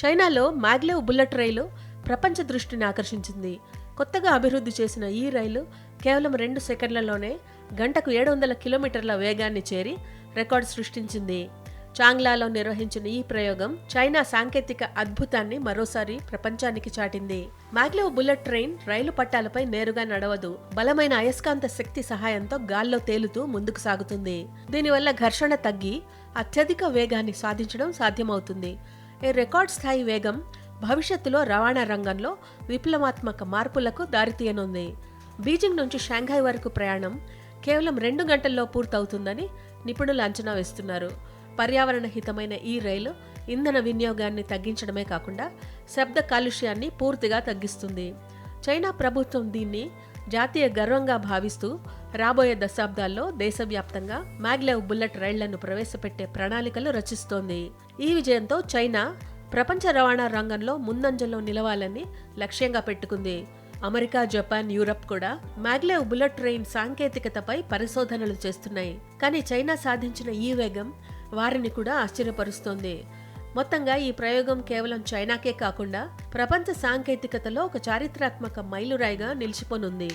చైనాలో maglev bullet రైలు ప్రపంచ దృష్టిని ఆకర్షించింది. కొత్తగా అభివృద్ధి చేసిన ఈ రైలు కేవలం రెండు సెకండ్లలోనే గంటకు ఏడు వందల కిలోమీటర్ల వేగాన్ని చేరి రికార్డు సృష్టించింది. చాంగ్లాలో నిర్వహించిన ఈ ప్రయోగం చైనా సాంకేతిక అద్భుతాన్ని మరోసారి ప్రపంచానికి చాటింది. మ్యాగ్లేవ్ బుల్లెట్ ట్రైన్ రైలు పట్టాలపై నేరుగా నడవదు. బలమైన అయస్కాంత శక్తి సహాయంతో గాల్లో తేలుతూ ముందుకు సాగుతుంది. దీనివల్ల ఘర్షణ తగ్గి అత్యధిక వేగాన్ని సాధించడం సాధ్యమవుతుంది. రికార్డ్ స్థాయి వేగం భవిష్యత్తులో రవాణా రంగంలో విప్లవాత్మక మార్పులకు దారితీయనుంది. బీజింగ్ నుంచి షాంఘాయ్ వరకు ప్రయాణం కేవలం రెండు గంటల్లో పూర్తవుతుందని నిపుణులు అంచనా వేస్తున్నారు. పర్యావరణ హితమైన ఈ రైలు ఇంధన వినియోగాన్ని తగ్గించడమే కాకుండా శబ్ద కాలుష్యాన్ని పూర్తిగా తగ్గిస్తుంది. చైనా ప్రభుత్వం దీన్ని జాతీయ గర్వంగా భావిస్తూ రాబోయే దశాబ్దాల్లో దేశవ్యాప్తంగా మ్యాగ్లెవ్ బుల్లెట్ రైళ్ళను ప్రవేశపెట్టే ప్రణాళికలు రచిస్తోంది. ఈ విజయంతో చైనా ప్రపంచ రవాణా రంగంలో ముందంజలో నిలవాలని లక్ష్యంగా పెట్టుకుంది. అమెరికా జపాన్ యూరప్ కూడా మ్యాగ్లెవ్ బుల్లెట్ ట్రైన్ సాంకేతికతపై పరిశోధనలు చేస్తున్నాయి. కానీ చైనా సాధించిన ఈ వేగం వారిని కూడా ఆశ్చర్యపరుస్తోంది. మొత్తంగా ఈ ప్రయోగం కేవలం చైనాకే కాకుండా ప్రపంచ సాంకేతికతలో ఒక చారిత్రాత్మక మైలురాయిగా నిలిచిపోనుంది.